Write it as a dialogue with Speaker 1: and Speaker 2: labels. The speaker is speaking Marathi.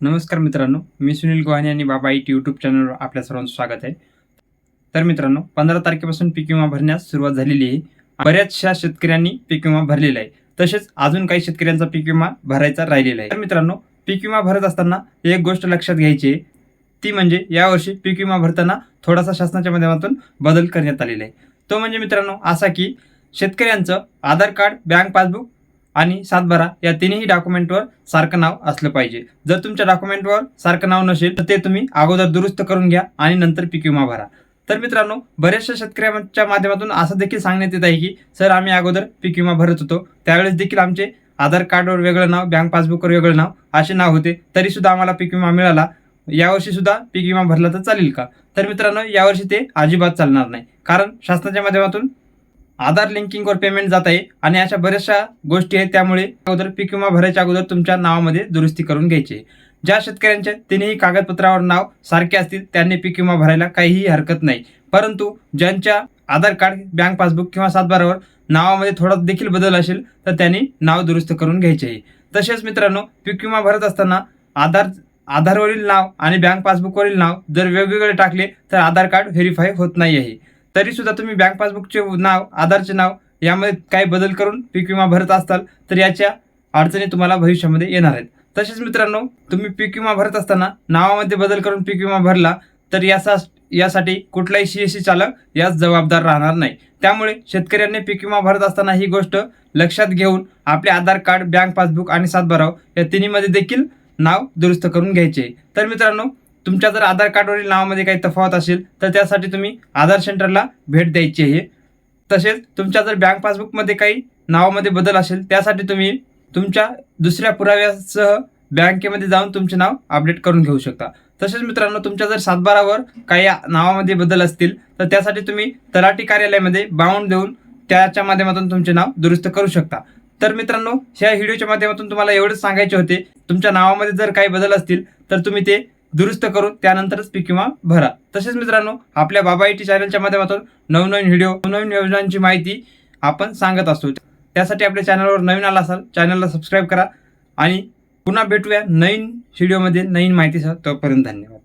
Speaker 1: नमस्कार मित्रांनो मी सुनील गोहाने आणि बाबा इट यूट्यूब चॅनलवर आपल्या सर्वांचं स्वागत आहे. तर मित्रांनो पंधरा तारखेपासून पीक विमा भरण्यास सुरुवात झालेली आहे. बऱ्याचशा शेतकऱ्यांनी पीक विमा भरलेला आहे. तसेच अजून काही शेतकऱ्यांचा पीक विमा भरायचा राहिलेला आहे. तर मित्रांनो पीक विमा भरत असताना एक गोष्ट लक्षात घ्यायची आहे. ती म्हणजे यावर्षी पीक विमा भरताना थोडासा शासनाच्या माध्यमातून बदल करण्यात आलेला आहे. तो म्हणजे मित्रांनो असा की शेतकऱ्यांचं आधार कार्ड बँक पासबुक आणि सातबारा या तिन्ही डॉक्युमेंटवर सारखं नाव असलं पाहिजे. जर तुमच्या डॉक्युमेंटवर सारखं नाव नसेल तर ते तुम्ही अगोदर दुरुस्त करून घ्या आणि नंतर पीक विमा भरा. तर मित्रांनो बऱ्याचशा शेतकऱ्यांच्या माध्यमातून असं देखील सांगण्यात येत आहे की सर आम्ही अगोदर पीक विमा भरत होतो. त्यावेळेस देखील आमचे आधार कार्डवर वेगळं नाव बँक पासबुकवर वेगळं नाव असे नाव होते. तरी सुद्धा आम्हाला पीक विमा मिळाला. यावर्षी सुद्धा पीक विमा भरला तर चालेल का? तर मित्रांनो यावर्षी ते अजिबात चालणार नाही. कारण शासनाच्या माध्यमातून आधार लिंकिंगवर पेमेंट जात आहे आणि अशा बऱ्याचशा गोष्टी आहेत त्यामुळे अगोदर पीक विमा भरायच्या अगोदर तुमच्या नावामध्ये दुरुस्ती करून घ्यायची. ज्या शेतकऱ्यांच्या तिन्ही कागदपत्रावर नाव सारखे असतील त्यांनी पीक विमा भरायला काहीही हरकत नाही. परंतु ज्यांच्या आधार कार्ड बँक पासबुक किंवा सातबारावर नावामध्ये थोडा देखील बदल असेल तर त्यांनी नाव दुरुस्त करून घ्यायचे आहे. तसेच मित्रांनो पीक विमा भरत असताना आधार आधारवरील नाव आणि बँक पासबुकवरील नाव जर वेगवेगळे टाकले तर आधार कार्ड व्हेरीफाय होत नाही आहे. तरी सुद्धा तुम्ही बँक पासबुकचे नाव आधारचे नाव यामध्ये काही बदल करून पीक विमा भरत असताल तर याच्या अडचणी तुम्हाला भविष्यामध्ये येणार आहेत. तसेच मित्रांनो तुम्ही पीक विमा भरत असताना नावामध्ये बदल करून पीक विमा भरला तर याचा यासाठी कुठलाही सी चालक यास जबाबदार राहणार नाही. त्यामुळे शेतकऱ्यांनी पीक विमा भरत असताना ही गोष्ट लक्षात घेऊन आपले आधार कार्ड बँक पासबुक आणि सातबाराव या तिन्हीमध्ये देखील नाव दुरुस्त करून घ्यायचे. तर मित्रांनो तुमच्या जर आधार कार्डवरील नावामध्ये काही तफावत असेल तर त्यासाठी तुम्ही आधार सेंटरला भेट द्यायची आहे. तसेच तुमच्या जर बँक पासबुकमध्ये काही नावामध्ये बदल असेल त्यासाठी तुम्ही तुमच्या दुसऱ्या पुराव्यासह बँकेमध्ये जाऊन तुमचे नाव अपडेट करून घेऊ शकता. तसेच मित्रांनो तुमच्या जर सातबारावर काही नावामध्ये बदल असतील तर त्यासाठी तुम्ही तलाठी कार्यालयामध्ये बाउंड देऊन त्याच्या माध्यमातून तुमचे नाव दुरुस्त करू शकता. तर मित्रांनो ह्या व्हिडिओच्या माध्यमातून तुम्हाला एवढंच सांगायचे होते तुमच्या नावामध्ये जर काही बदल असतील तर तुम्ही ते दुरुस्त करून त्यानंतरच पीक विमा भरा. तसेच मित्रांनो आपल्या बाबा टी चॅनलच्या माध्यमातून नवनवीन व्हिडिओ नवनवीन योजनांची माहिती आपण सांगत असतो. त्यासाठी आपल्या चॅनलवर नवीन आला असाल चॅनलला सबस्क्राईब करा आणि पुन्हा भेटूया नवीन व्हिडिओमध्ये नवीन माहितीसह. तोपर्यंत धन्यवाद.